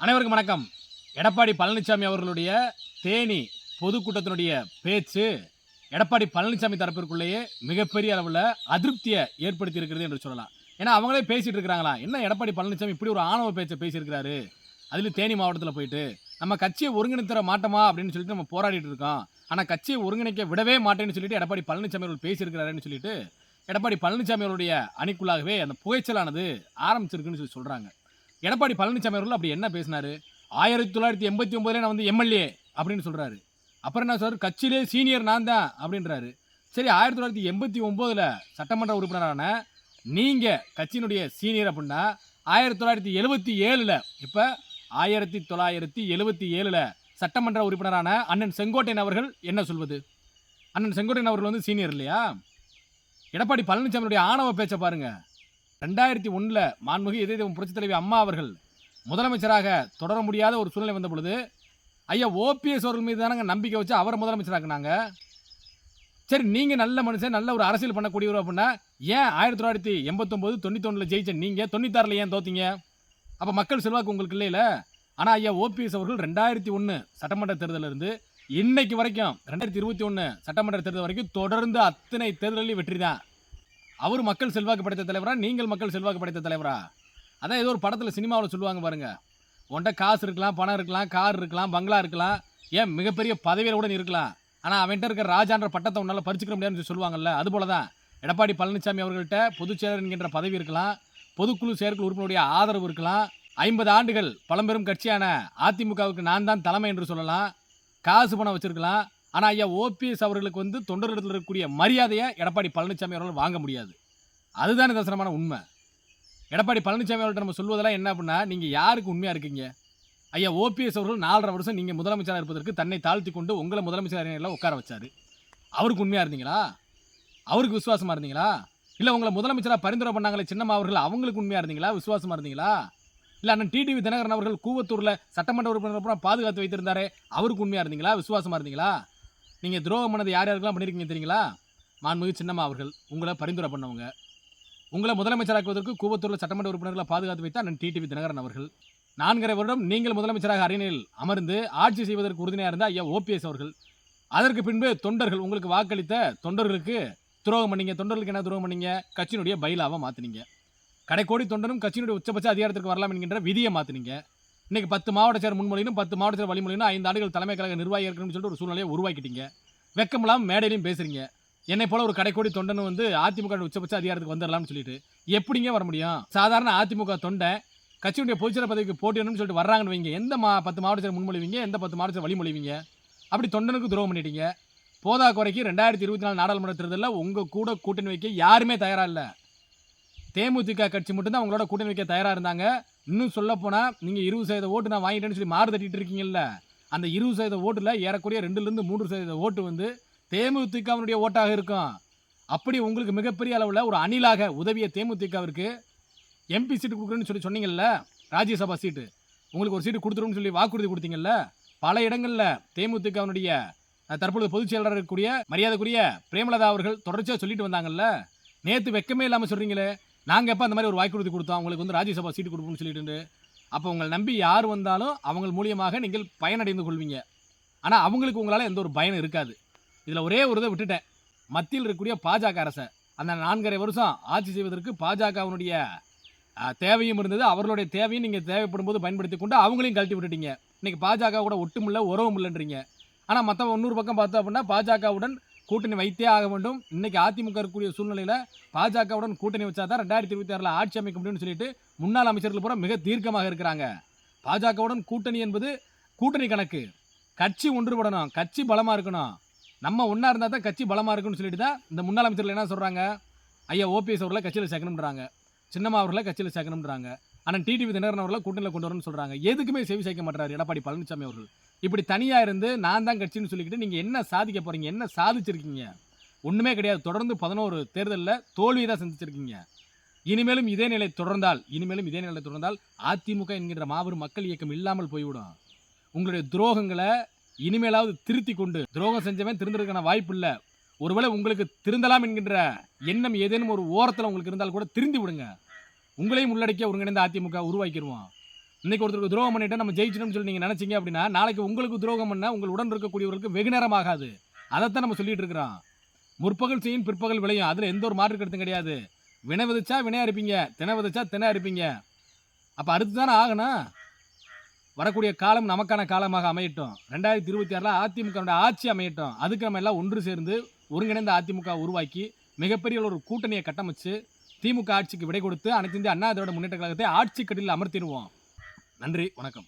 அனைவருக்கும் வணக்கம். எடப்பாடி பழனிசாமி அவர்களுடைய தேனி பொதுக்கூட்டத்தினுடைய பேச்சு எடப்பாடி பழனிசாமி தரப்பிற்குள்ளேயே மிகப்பெரிய அளவில் அதிருப்தியை ஏற்படுத்தி இருக்கிறது என்று சொல்லலாம். ஏன்னா அவங்களே பேசிட்டு இருக்கிறாங்களா? என்ன எடப்பாடி பழனிசாமி இப்படி ஒரு ஆணவ பேச்சை பேசியிருக்கிறாரு? அதுலேயும் தேனி மாவட்டத்தில் போயிட்டு நம்ம கட்சியை ஒருங்கிணைத்தர மாட்டோமா அப்படின்னு சொல்லிட்டு நம்ம போராடிட்டு இருக்கோம். ஆனால் கட்சியை ஒருங்கிணைக்க விடவே மாட்டேன்னு சொல்லிட்டு எடப்பாடி பழனிசாமி அவர்கள் பேசியிருக்கிறாருன்னு சொல்லிட்டு எடப்பாடி பழனிசாமி அவருடைய அணிக்குள்ளாகவே அந்த புகைச்சலானது ஆரம்பிச்சிருக்குன்னு சொல்லி சொல்கிறாங்க எடப்பாடி பழனிசாமி அவர்கள் அப்படி என்ன பேசினார்? ஆயிரத்தி தொள்ளாயிரத்தி எண்பத்தி ஒம்பதுலேயே நான் வந்து எம்எல்ஏ அப்படின்னு சொல்கிறாரு அப்புறம் என்ன சார் கட்சியிலே சீனியர் நான் தான் அப்படின்றாரு. சரி ஆயிரத்தி தொள்ளாயிரத்தி எண்பத்தி ஒம்போதில் சட்டமன்ற உறுப்பினரான நீங்கள் கட்சியினுடைய சீனியர் அப்படின்னா ஆயிரத்தி தொள்ளாயிரத்தி எழுபத்தி ஏழில் இப்போ ஆயிரத்தி தொள்ளாயிரத்தி எழுபத்தி ஏழில் சட்டமன்ற உறுப்பினரான அண்ணன் செங்கோட்டையன் அவர்கள் என்ன சொல்வது? அண்ணன் செங்கோட்டையன் அவர்கள் வந்து சீனியர் இல்லையா? எடப்பாடி பழனிசாமியுடைய ஆணவ பேச்சை பாருங்க. ரெண்டாயிரத்தி ஒன்றில் மாண்புமிகு இதய புரட்சித் தலைவி அம்மா அவர்கள் முதலமைச்சராக தொடர முடியாத ஒரு சூழ்நிலை வந்த பொழுது ஐயா ஓபிஎஸ் அவர்கள் மீது தானங்க நம்பிக்கை வச்சு அவரை முதலமைச்சராக்குனாங்க. சரி நீங்கள் நல்ல மனுஷன் நல்ல ஒரு அரசியல் பண்ணக்கூடியவர் அப்படின்னா ஏன் ஆயிரத்தி தொள்ளாயிரத்தி எண்பத்தொம்போது தொண்ணூத்தொன்னில் ஜெயிச்ச நீங்கள் தொண்ணூத்தாறில் ஏன் தோத்தீங்க? அப்போ மக்கள் செல்வாக்கு உங்களுக்கு இல்லையில? ஆனால் ஐயா ஓபிஎஸ் அவர்கள் ரெண்டாயிரத்தி ஒன்று சட்டமன்ற தேர்தலில் இருந்து இன்னைக்கு வரைக்கும் ரெண்டாயிரத்தி இருபத்தி ஒன்று சட்டமன்ற தேர்தல் வரைக்கும் தொடர்ந்து அத்தனை தேர்தலில் வெற்றி தான் அவர் மக்கள் செல்வாக்கு படைத்த தலைவரா? நீங்கள் மக்கள் செல்வாக்கு படைத்த தலைவரா? அதான் ஏதோ ஒரு படத்தில் சினிமாவில் சொல்லுவாங்க பாருங்கள் உன்கிட்ட காசு இருக்கலாம் பணம் இருக்கலாம் கார் இருக்கலாம் பங்களா இருக்கலாம். ஏன் மிகப்பெரிய பதவியில் கூட நீ இருக்கலாம். ஆனால் அவன்கிட்ட இருக்கிற ராஜான்ற பட்டத்தை உன்னால் பறிச்சுக்க முடியாதுன்னு சொல்லுவாங்கல்ல அது போல தான் எடப்பாடி பழனிசாமி அவர்கள்ட்ட பொதுச்செயலர் என்கின்ற பதவி இருக்கலாம் பொதுக்குழு செயற்குழு உறுப்பினருடைய ஆதரவு இருக்கலாம். ஐம்பது ஆண்டுகள் பழம்பெரும் கட்சியான அதிமுகவுக்கு நான் தான் தலைமை என்று சொல்லலாம். காசு பணம் வச்சுருக்கலாம். ஆனால் ஐயா ஓபிஎஸ் அவர்களுக்கு வந்து தொண்டர்களிடத்தில் இருக்கக்கூடிய மரியாதையை எடப்பாடி பழனிசாமி அவர்கள் வாங்க முடியாது. அதுதான் நிதர்சனமான உண்மை. எடப்பாடி பழனிசாமி அவர்கள்ட்ட நம்ம சொல்வதெல்லாம் என்ன அப்படின்னா நீங்கள் யாருக்கு உண்மையாக இருக்கீங்க? ஐயா ஓபிஎஸ் அவர்கள் நாலரை வருஷம் நீங்கள் முதலமைச்சராக இருப்பதற்கு தன்னை தாழ்த்தி கொண்டு உங்களை முதலமைச்சர் உட்கார வச்சார். அவருக்கு உண்மையாக இருந்தீங்களா? அவருக்கு விசுவாசமாக இருந்தீங்களா? இல்லை உங்களை முதலமைச்சராக பரிந்துரை பண்ணாங்களே சின்னம்மா அவர்கள் அவங்களுக்கு உண்மையாக இருந்தீங்களா? விசுவாசமாக இருந்தீங்களா? இல்லை அண்ணன் டிடிவி தினகரன் அவர்கள் கூவத்தூரில் சட்டமன்ற உறுப்பினர் பாதுகாத்து வைத்திருந்தாரே அவருக்கு உண்மையாக இருந்தீங்களா? விசுவாசமாக இருந்தீங்களா? நீங்கள் துரோகம் பண்ணது யார் யாருக்கெல்லாம் பண்ணியிருக்கீங்க தெரியுங்களா? மாண்புமிகு சின்னம்மா அவர்கள் உங்களை பரிந்துரை பண்ணவங்க. உங்களை முதலமைச்சராக்குவதற்கு கூவத்தூரில் சட்டமன்ற உறுப்பினர்களை பாதுகாத்து வைத்த அண்ணன் டிடிவி தினகரன் அவர்கள். நான்கரை வருடம் நீங்கள் முதலமைச்சராக அரியணையில் அமர்ந்து ஆட்சி செய்வதற்கு உறுதுணையாக இருந்த ஐயா ஓபிஎஸ் அவர்கள். அதற்கு பின்பு தொண்டர்கள் உங்களுக்கு வாக்களித்த தொண்டர்களுக்கு துரோகம் பண்ணீங்க. தொண்டர்களுக்கு என்ன துரோகம் பண்ணீங்க? கட்சியினுடைய பயிலாவை மாற்றினீங்க கடைக்கோடி தொண்டரும் கட்சியினுடைய உச்சபட்ச அதிகாரத்திற்கு வரலாம் என்கின்ற விதியை மாற்றினீங்க இன்றைக்கி பத்து மாவட்ட சேர் முன்மொழியும் பத்து மாவட்ட சேர் வழிமொழியும் ஐந்து ஆண்டுகள் தலைமை கழக நிர்வாகி இருக்கணும்னு சொல்லிட்டு ஒரு சூழ்நிலையை உருவாக்கிட்டீங்க. வெக்கமில்லாமல் மேடையிலையும் பேசுகிறீங்க என்னை போல ஒரு கடைக்கோடி தொண்டன் வந்து அதிமுக உச்சபட்ச அதிகாரத்துக்கு வந்துடலாம்னு சொல்லிட்டு எப்படிங்க வர முடியும்? சாதாரண அதிமுக தொண்டை கட்சியுடைய பொதுச்செயலர் பதவிக்கு போட்டிடணும்னு சொல்லிட்டு வர்றாங்கன்னு வைங்க. எந்த மா பத்து மாவட்ட சேர் முன்மொழிவீங்க எந்த பத்து மாவட்ட சேர் வழிமொழிவீங்க? அப்படி தொண்டனுக்கு துரோகம் பண்ணிட்டீங்க. போதா குறைக்கு ரெண்டாயிரத்தி இருபத்தி நாலு நாடாளுமன்ற தேர்தலில் உங்கள் கூட கூட்டணி வைக்க யாருமே தயாராக இல்லை. தேமுதிக கட்சி மட்டும்தான் அவங்களோட கூட்டணி வைக்க தயாராக இருந்தாங்க. இன்னும் சொல்ல போனால் நீங்கள் இருபது சதவீத ஓட்டு நான் வாங்கிட்டேன்னு சொல்லி மாறு தட்டிட்டு இருக்கீங்கல்ல அந்த இருபது சதவீத ஓட்டில் ஏறக்குறைய ரெண்டுலேருந்து மூன்று சதவீத ஓட்டு வந்து தேமுதிகவனுடைய ஓட்டாக இருக்கும். அப்படி உங்களுக்கு மிகப்பெரிய அளவில் ஒரு அணிலாக உதவிய தேமுதிகவிற்கு எம்பி சீட்டு கொடுக்குறேன்னு சொல்லி சொன்னீங்கல்ல ராஜ்யசபா சீட்டு. உங்களுக்கு ஒரு சீட்டு கொடுத்துருன்னு சொல்லி வாக்குறுதி கொடுத்தீங்கல்ல பல இடங்களில் தேமுதிகவனுடைய தற்பொழுது பொதுச் செயலாளர் இருக்கக்கூடிய மரியாதைக்குரிய பிரேமலதா அவர்கள் தொடர்ச்சியாக சொல்லிட்டு வந்தாங்கல்ல நேற்று வெக்கமே இல்லாமல் சொல்கிறீங்களே நாங்கள் எப்போ அந்த மாதிரி ஒரு வாய்க்குறுதி கொடுத்தோம்? உங்களுக்கு வந்து ராஜ்யசபா சீட்டு கொடுப்போம்னு சொல்லிட்டு அப்போ உங்களை நம்பி யார் வந்தாலும் அவங்க மூலியமாக நீங்கள் பயனடைந்து கொள்வீங்க. ஆனால் அவங்களுக்கு உங்களால் எந்த ஒரு பயனும் இருக்காது. இதில் ஒரே ஒரு இதை விட்டுட்டேன். மத்தியில் இருக்கக்கூடிய பாஜக அரசை. அந்த நான்கரை வருஷம் ஆட்சி செய்வதற்கு பாஜகவினுடைய தேவையும் இருந்தது. அவர்களுடைய தேவையும் நீங்கள் தேவைப்படும் போது பயன்படுத்தி கொண்டு அவங்களையும் கழட்டி விட்டுட்டீங்க. இன்றைக்கி பாஜக கூட ஒட்டுமில்ல உறவும் இல்லைன்றீங்க ஆனால் மற்ற இன்னொரு பக்கம் பார்த்தோம் அப்படின்னா பாஜகவுடன் கூட்டணி வைத்தே ஆக வேண்டும். இன்றைக்கி அதிமுக இருக்கக்கூடிய சூழ்நிலையில் பாஜகவுடன் கூட்டணி வச்சா தான் ரெண்டாயிரத்தி இருபத்தி ஆறில் ஆட்சி அமைக்க முடியும்னு சொல்லிட்டு முன்னாள் அமைச்சர்கள் பூரா மிக தீர்க்கமாக இருக்கிறாங்க. பாஜகவுடன் கூட்டணி என்பது கூட்டணி கணக்கு. கட்சி ஒன்றுபடணும் கட்சி பலமாக இருக்கணும். நம்ம ஒன்றா இருந்தால் தான் கட்சி பலமாக இருக்குன்னு சொல்லிட்டு தான் இந்த முன்னாள் அமைச்சர்கள் என்ன சொல்கிறாங்க ஐயா ஓபிஎஸ் அவர்களை கட்சியில் சேர்க்கணுன்றாங்க சின்னம்மா அவர்களை கட்சியில் சேர்க்கணுன்றாங்க ஆனால் டிடிவி தினகரன் அவர்களை கூட்டணியில் கொண்டு வரணும்னு சொல்கிறாங்க எதுக்குமே செவி சேர்க்க மாட்டார் எடப்பாடி பழனிசாமி அவர்கள். இப்படி தனியாக இருந்து நான் தான் கட்சின்னு சொல்லிக்கிட்டு நீங்கள் என்ன சாதிக்க போகிறீங்க என்ன சாதிச்சிருக்கீங்க? ஒன்றுமே கிடையாது. தொடர்ந்து பதினோரு தேர்தலில் தோல்வியை தான் சந்திச்சிருக்கீங்க. இனிமேலும் இதே நிலை தொடர்ந்தால் இனிமேலும் இதே நிலை தொடர்ந்தால் அதிமுக என்கின்ற மாபெரும் மக்கள் இயக்கம் இல்லாமல் போய்விடும். உங்களுடைய துரோகங்களை இனிமேலாவது திருத்தி கொண்டு துரோகம் செஞ்சவன் திருந்துறதுக்கான வாய்ப்பு இல்லை. ஒருவேளை உங்களுக்கு திருந்தலாம் என்கின்ற எண்ணம் ஏதேனும் ஒரு ஓரத்தில் உங்களுக்கு இருந்தால் கூட திருந்தி விடுங்க. உங்களையும் உள்ளடக்கிய ஒருங்கிணைந்த அதிமுக உருவாக்கிடுவோம். இன்னைக்கு ஒருத்தருக்கு துரோகம் பண்ணிட்டு நம்ம ஜெயிச்சிட்டோம்னு சொல்லி நீங்கள் நினச்சிங்க அப்படின்னா நாளைக்கு உங்களுக்கு துரோகம் பண்ண உங்கள் உடன் இருக்கக்கூடியவர்களுக்கு வெகு நேரம் ஆகாது. அதைத்தான் நம்ம சொல்லிட்டு இருக்கிறோம். முற்பகல் செய்யும் பிற்பகல் விளையும். அதில் எந்த ஒரு மாற்று கருத்தும் கிடையாது. வினை விதைச்சா வினையாக இருப்பீங்க. தினை விதைச்சா தினை இருப்பீங்க. அப்போ அடுத்து தானே ஆகணும்? வரக்கூடிய காலம் நமக்கான காலமாக அமையட்டும். ரெண்டாயிரத்தி இருபத்தி ஆறில் அதிமுக ஆட்சி அமையட்டும். அதுக்கு நம்ம எல்லாம் ஒன்று சேர்ந்து ஒருங்கிணைந்த அதிமுக உருவாக்கி மிகப்பெரிய ஒரு கூட்டணியை கட்டமைச்சு திமுக ஆட்சிக்கு விடை கொடுத்து அனைத்து இந்திய அண்ணா திராவிட முன்னேற்ற கழகத்தை ஆட்சி கட்டில் அமர்த்திடுவோம். நன்றி வணக்கம்.